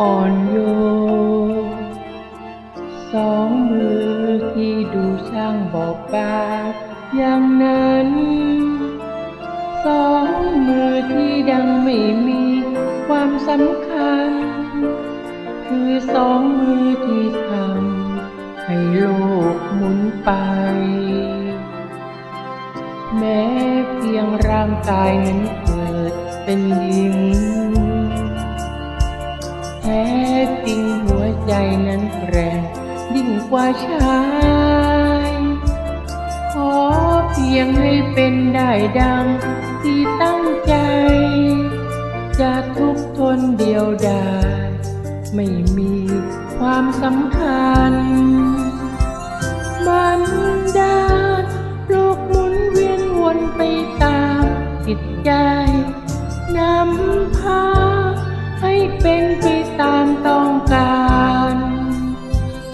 อ่อนโยนสองมือที่ดูช่างบอกบาดอย่างนั้น สองมือที่ดังไม่มีความสำคัญ คือสองมือที่ทำให้โลกหมุนไป แม้เพียงร่างกายนั้นเกิดเป็นหญิง จริงหัวใจนั้นแรงยิ่งกว่าชาย ขอเพียงให้เป็นได้ดังที่ตั้งใจ จะทุกข์ทนเดียวดายไม่มีความสำคัญ มันดาลโลกหมุนเวียนวนไปตามจิตใจนำพาให้เป็น การ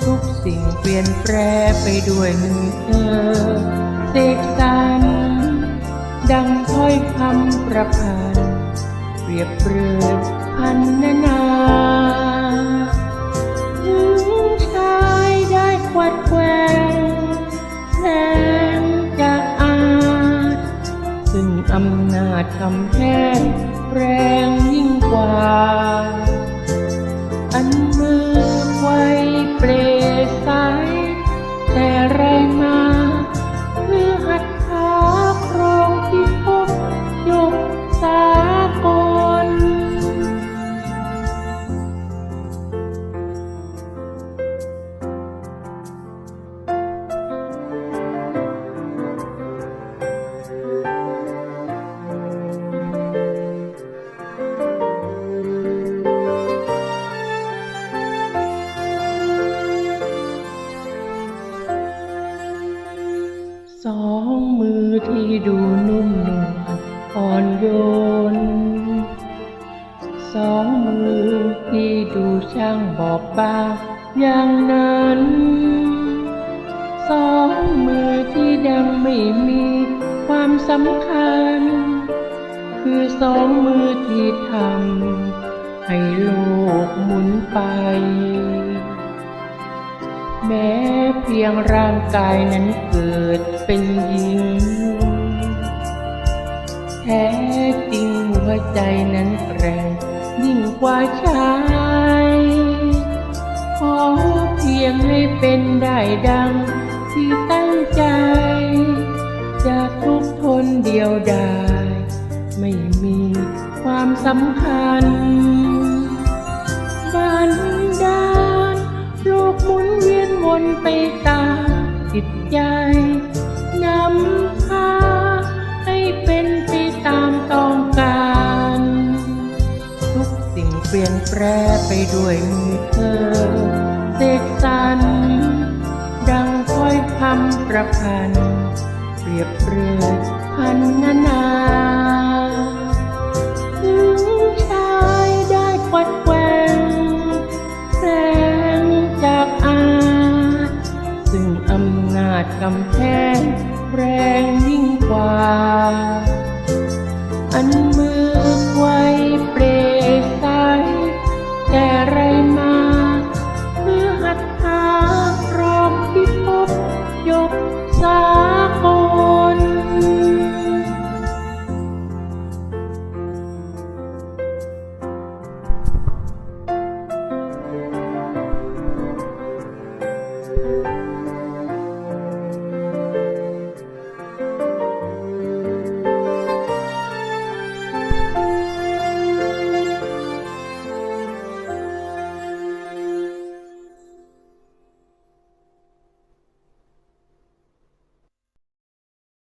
ทุกสิ่งเปลี่ยนแปรไปด้วยมือเธอเสกสรรดังถ้อยคำประพันธ์เปรียบเปรยพันนานาถึงชายได้ควัดแกว่งแรงจากอาจซึ่งอำนาจคำแพงแรงยิ่งกว่า อันมือไว้เปล มือที่ดูนุ่มนวลอ่อนโยน สองมือที่ดูช่างบอบบางอย่างนั้น สองมือที่ดังไม่มีความสำคัญ คือสองมือที่ทำให้โลกหมุนไป แม้เพียงร่างกายนั้นเกิดเป็นหญิง แท้จริงหัวใจนั้นแกร่งยิ่งกว่าชาย ขอเพียงให้เป็นได้ดังที่ตั้งใจ จะทุกข์ทนเดียวดาย ไม่มีความสำคัญ วนไปตามจิตใจนำพาให้เป็นไปตามต้องการ ทุกสิ่งเปลี่ยนแปรไปด้วยมือเธอเสกสรรดังถ้อยคำประพันธ์เปรียบเปรยพันนานา